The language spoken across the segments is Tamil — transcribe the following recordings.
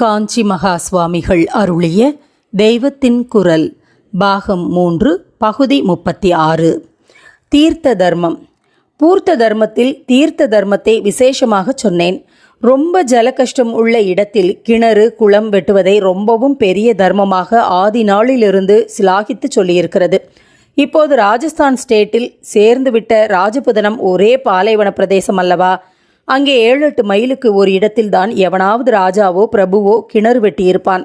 காஞ்சி மகா சுவாமிகள் அருளிய தெய்வத்தின் குரல் பாகம் மூன்று பகுதி முப்பத்தி ஆறு. தீர்த்த தர்மம். பூர்த்த தர்மத்தில் தீர்த்த தர்மத்தை விசேஷமாக சொன்னேன். ரொம்ப ஜல கஷ்டம் உள்ள இடத்தில் கிணறு குளம் வெட்டுவதை ரொம்பவும் பெரிய தர்மமாக ஆதி நாளிலிருந்து சிலாகித்து சொல்லியிருக்கிறது. இப்போது ராஜஸ்தான் ஸ்டேட்டில் சேர்ந்துவிட்ட ராஜபுதனம் ஒரே பாலைவன பிரதேசம் அல்லவா? அங்கே ஏழு எட்டு மைலுக்கு ஒரு இடத்தில்தான் எவனாவது ராஜாவோ பிரபுவோ கிணறு வெட்டியிருப்பான்.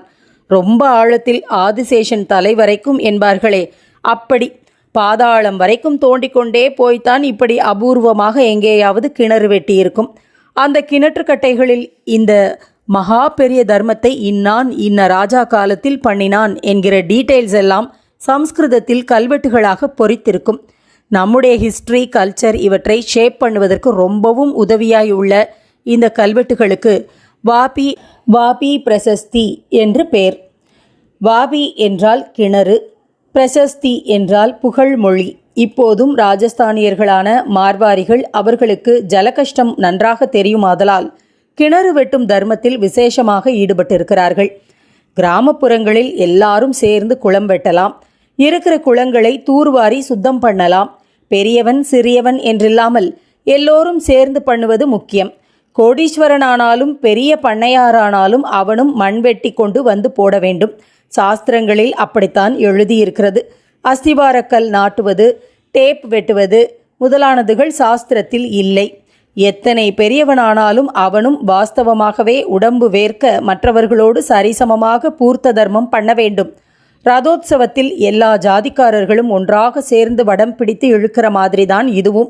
ரொம்ப ஆழத்தில் ஆதிசேஷன் தலை வரைக்கும் என்பார்களே. அப்படி பாதாளம் வரைக்கும் தோண்டிக்கொண்டே போய்த்தான் இப்படி அபூர்வமாக எங்கேயாவது கிணறு வெட்டியிருக்கும். அந்த கிணற்றுக்கட்டைகளில் இந்த மகா பெரிய தர்மத்தை இன்னான் இன்ன ராஜா காலத்தில் பண்ணினான் என்கிற டீட்டெயில்ஸ் எல்லாம் சம்ஸ்கிருதத்தில் கல்வெட்டுகளாக பொறித்திருக்கும். நம்முடைய ஹிஸ்ட்ரி கல்ச்சர் இவற்றை ஷேப் பண்ணுவதற்கு ரொம்பவும் உதவியாய் உள்ள இந்த கல்வெட்டுகளுக்கு வாபி வாபி பிரசஸ்தி என்று பெயர் வாபி என்றால் கிணறு பிரசஸ்தி என்றால் புகழ்மொழி இப்போதும் ராஜஸ்தானியர்களான மார்வாரிகள் அவர்களுக்கு ஜலகஷ்டம் நன்றாக தெரியுமாதலால் கிணறு வெட்டும் தர்மத்தில் விசேஷமாக ஈடுபட்டிருக்கிறார்கள். கிராமப்புறங்களில் எல்லாரும் சேர்ந்து குளம் வெட்டலாம். இருக்கிற குளங்களை தூர்வாரி சுத்தம் பண்ணலாம். பெரியவன் சிறியவன் என்றில்லாமல் எல்லோரும் சேர்ந்து பண்ணுவது முக்கியம். கோடீஸ்வரனானாலும் பெரிய பண்ணையாரானாலும் அவனும் மண் வெட்டி கொண்டு வந்து போட வேண்டும். சாஸ்திரங்களில் அப்படித்தான் எழுதியிருக்கிறது. அஸ்திவாரக்கல் நாட்டுவது டேப் வெட்டுவது முதலானதுகள் சாஸ்திரத்தில் இல்லை. எத்தனை பெரியவனானாலும் அவனும் வாஸ்தவமாகவே உடம்பு வேர்க்க மற்றவர்களோடு சரிசமமாக பூர்த்த தர்மம் பண்ண வேண்டும். ரதோத்சவத்தில் எல்லா ஜாதிக்காரர்களும் ஒன்றாக சேர்ந்து வடம் பிடித்து இழுக்கிற மாதிரி தான் இதுவும்.